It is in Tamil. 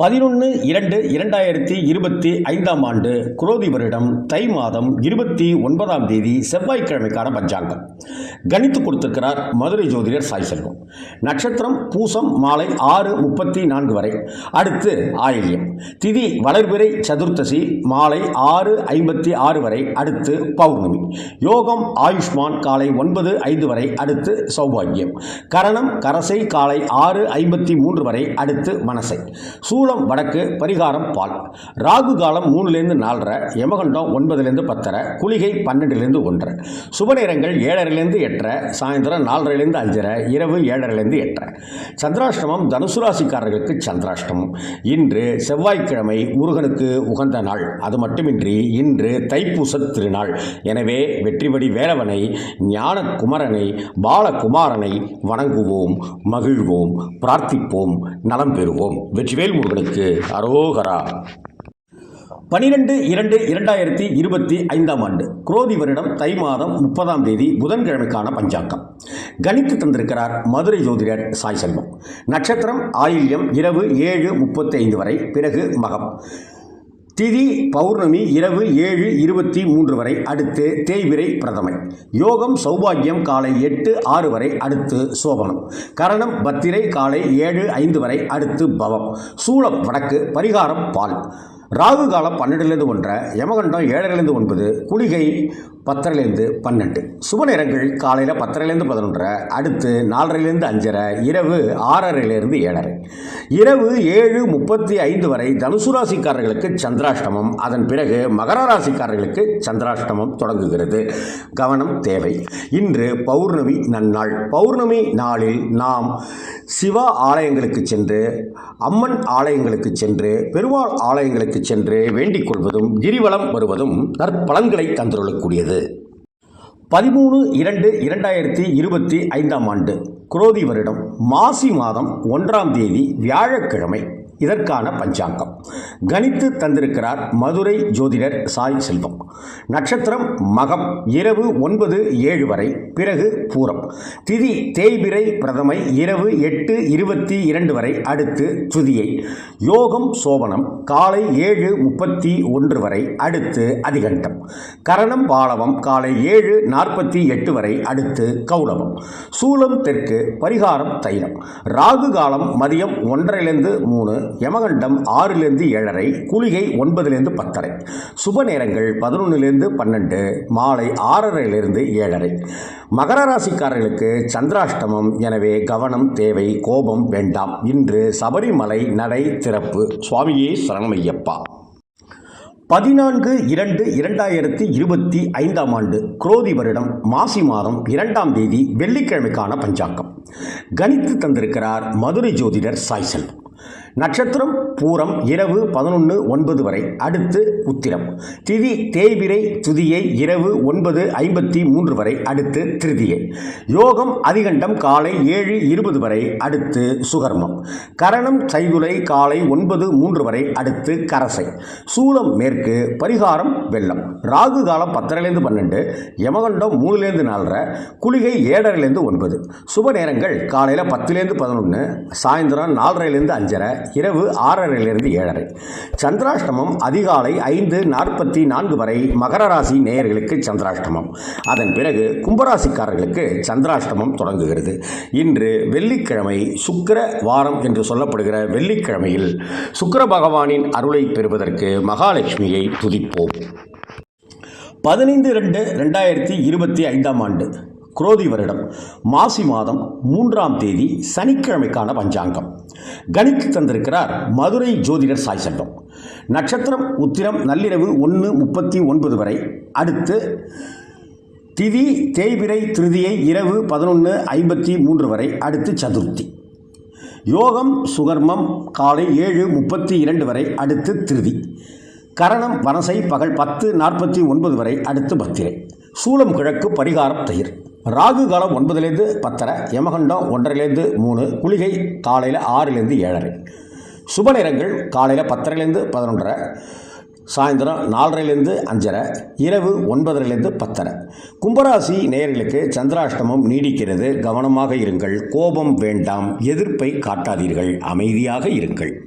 பதினொன்று இரண்டு இரண்டாயிரத்தி இருபத்தி ஐந்தாம் ஆண்டு குரோதி வருடம் தை மாதம் இருபத்தி ஒன்பதாம் தேதி செவ்வாய்க்கிழமைக்கான பஞ்சாங்கம். கணித்து கொடுத்திருக்கிறார் மதுரை ஜோதிடர் சாய் செல்வம். நட்சத்திரம் பூசம் மாலை ஆறு முப்பத்தி நான்கு வரை. அடுத்து ஆயில்யம். திதி வளர்பிறை சதுர்த்தசி மாலை ஆறு ஐம்பத்தி ஆறு வரை அடுத்து பௌர்ணமி. யோகம் ஆயுஷ்மான் காலை ஒன்பது ஐந்து வரை அடுத்து சௌபாகியம். கரணம் கரசை காலை ஆறு ஐம்பத்தி மூன்று வரை அடுத்து மனசை. சூளம் வடக்கு பரிகாரம் பால். ராகு காலம் மூணுலேருந்து நாலரை யமகண்டம் ஒன்பதுலேருந்து பத்தரை குளிகை பன்னெண்டுலேருந்து ஒன்றரை சுப நேரங்கள் ஏழரைலேருந்து எட்டரை சாயந்தரம் நாலரைலேருந்து அஞ்சரை இரவு ஏழரைலேருந்து எட்டரை. சந்திராஷ்டமம் தனுசு ராசிக்காரர்களுக்கு சந்திராஷ்டமம். இன்று செவ்வாய் செவ்வாய்க்கிழமை முருகனுக்கு உகந்த நாள். அது மட்டுமின்றி இன்று தைப்பூச திருநாள். எனவே வெற்றிபடி வேலவனை ஞான குமரனை பாலகுமாரனை வணங்குவோம் மகிழ்வோம் பிரார்த்திப்போம் நலம் பெறுவோம். வெற்றிவேல் முருகனுக்கு அரோகரா. பனிரெண்டு இரண்டு இரண்டாயிரத்தி இருபத்தி ஐந்தாம் ஆண்டு குரோதி வருடம் தை மாதம் முப்பதாம் தேதி புதன்கிழமைக்கான பஞ்சாங்கம். கணித்து தந்திருக்கிறார் மதுரை ஜோதிடர் சாய் செல்வம். நட்சத்திரம் ஆயில்யம் இரவு ஏழு முப்பத்தி ஐந்து வரை பிறகு மகம். திதி பௌர்ணமி இரவு ஏழு இருபத்தி மூன்று வரை அடுத்து தேய்விரை பிரதமை. யோகம் சௌபாகியம் காலை எட்டு ஆறு வரை அடுத்து சோபனம். கரணம் பத்திரை காலை ஏழு ஐந்து வரை அடுத்து பவம். சூளம் வடக்கு பரிகாரம் பால். ராகு காலம் பன்னெண்டுலேருந்து ஒன்றரை யமகண்டம் ஏழரைலேருந்து ஒன்பது குளிகை பத்தரைலேருந்து பன்னெண்டு. சுப நேரங்கள் காலையில் பத்தரைலேருந்து பதினொன்றரை அடுத்து நாலரைலேருந்து அஞ்சரை இரவு ஆறரைலேருந்து ஏழரை. இரவு ஏழு முப்பத்தி ஐந்து வரை தனுசு ராசிக்காரர்களுக்கு சந்திராஷ்டமம். அதன் பிறகு மகர ராசிக்காரர்களுக்கு சந்திராஷ்டமம் தொடங்குகிறது. கவனம் தேவை. இன்று பௌர்ணமி நன்னாள். பௌர்ணமி நாளில் நாம் சிவா ஆலயங்களுக்கு சென்று அம்மன் ஆலயங்களுக்கு சென்று பெருமாள் ஆலயங்களுக்கு சென்று வேண்டிக் கொள்வதும் கிரிவலம் வருவதும் நற்பலன்களை தந்துள்ளக்கூடியது பதிமூணு இரண்டு இரண்டாயிரத்தி இருபத்தி ஐந்தாம் ஆண்டு குரோதி வருடம் மாசி மாதம் ஒன்றாம் தேதி வியாழக்கிழமை. இதற்கான பஞ்சாங்கம். கணித்து தந்திருக்கிறார் மதுரை ஜோதிடர் சாய் செல்வம். நட்சத்திரம் மகம் இரவு ஒன்பது ஏழு வரை பிறகு பூரம். திதி தேய்பிரை பிரதமை இரவு எட்டு இருபத்தி இரண்டு வரை அடுத்து துதியை யோகம் சோபனம் காலை ஏழு முப்பத்தி ஒன்று வரை அடுத்து அதிகண்டம். கரணம் பாலவம் காலை ஏழு நாற்பத்தி எட்டு வரை அடுத்து கௌரவம். சூலம் தெற்கு பரிகாரம் தைலம். ராகு காலம் மதியம் ஒன்றரைலேருந்து மூணு யமகண்டம் ஆறிலிருந்து ஏழரை குளிகை ஒன்பதுலேருந்து பத்தரை. சுப நேரங்கள் பதினொன்றுலேருந்து பன்னெண்டு மாலை ஆறரையிலிருந்து ஏழரை. மகர ராசிக்காரர்களுக்கு சந்திராஷ்டமம் எனவே கவனம் தேவை கோபம் வேண்டாம். இன்று சபரிமலை நடை திறப்பு. சுவாமியே சரணமையப்பா. பதினான்கு இரண்டு இரண்டாயிரத்தி இருபத்தி ஐந்தாம் ஆண்டு குரோதி வருடம் மாசி மாதம் இரண்டாம் தேதி வெள்ளிக்கிழமைக்கான பஞ்சாங்கம். கணித்து தந்திருக்கிறார் மதுரை ஜோதிடர் சாய்சல் நட்சத்திரம் பூரம் இரவு பதினொன்று ஒன்பது வரை. அடுத்து உத்திரம். திதி தேய்பிரை துதியை இரவு ஒன்பது ஐம்பத்தி மூன்று வரை. அடுத்து திருதியை. யோகம் அதிகண்டம் காலை ஏழு இருபது வரை. அடுத்து சுகர்மம். கரணம் சைதுலை காலை ஒன்பது மூன்று வரை. அடுத்து கரசை. சூலம் மேற்கு. பரிகாரம் வெள்ளம். ராகு காலம் பத்தரைலேருந்து பன்னெண்டு யமகண்டம் மூணுலேருந்து நாலரை குளிகை ஏழரைலேருந்து ஒன்பது. சுப நேரங்கள் காலையில் பத்துலேருந்து பதினொன்று சாயந்தரம் நாலரைலேருந்து அஞ்சரை இரவு ஆறரையிலிருந்து ஏழரை. சந்திராஷ்டமம் அதிகாலை ஐந்து நாற்பத்தி நான்கு வரை மகர ராசி நேயர்களுக்கு சந்திராஷ்டமம். அதன் பிறகு கும்பராசிக்காரர்களுக்கு சந்திராஷ்டமம் தொடங்குகிறது. இன்று வெள்ளிக்கிழமை சுக்கிர வாரம் என்று சொல்லப்படுகிற வெள்ளிக்கிழமையில் சுக்கர பகவானின் அருளை பெறுவதற்கு மகாலட்சுமியை துதிப்போம். பதினைந்து ரெண்டு ரெண்டாயிரத்தி இருபத்தி ஐந்தாம் ஆண்டு. குரோதி வருடம் மாசி மாதம் மூன்றாம் தேதி சனிக்கிழமைக்கான பஞ்சாங்கம். கணித்து தந்திருக்கிறார் மதுரை ஜோதிடர் சாய் செல்வம் நட்சத்திரம் உத்திரம் நள்ளிரவு ஒன்று முப்பத்தி ஒன்பது வரை. அடுத்து திதி தேய்பிரை திருதியை இரவு பதினொன்று ஐம்பத்தி மூன்று வரை. அடுத்து சதுர்த்தி. யோகம் சுகர்மம் காலை ஏழு முப்பத்தி இரண்டு வரை. அடுத்து திருதி. கரணம் வனசை பகல் பத்து நாற்பத்தி ஒன்பது வரை. அடுத்து பத்திரை. சூளம் கிழக்கு பரிகாரம் தயிர். ராகு காலம் ஒன்பதுலேருந்து பத்தரை யமகண்டம் ஒன்றரைலேருந்து மூணு குளிகை காலையில் ஆறுலேருந்து ஏழரை. சுப நேரங்கள் காலையில் பத்தரைலேருந்து பதினொன்றரை சாயந்தரம் நாலரைலேருந்து அஞ்சரை இரவு ஒன்பதரைலேருந்து பத்தரை. கும்பராசி நேயர்களுக்கு சந்திராஷ்டமம் நீடிக்கிறது. கவனமாக இருங்கள். கோபம் வேண்டாம். எதிர்ப்பை காட்டாதீர்கள். அமைதியாக இருங்கள்.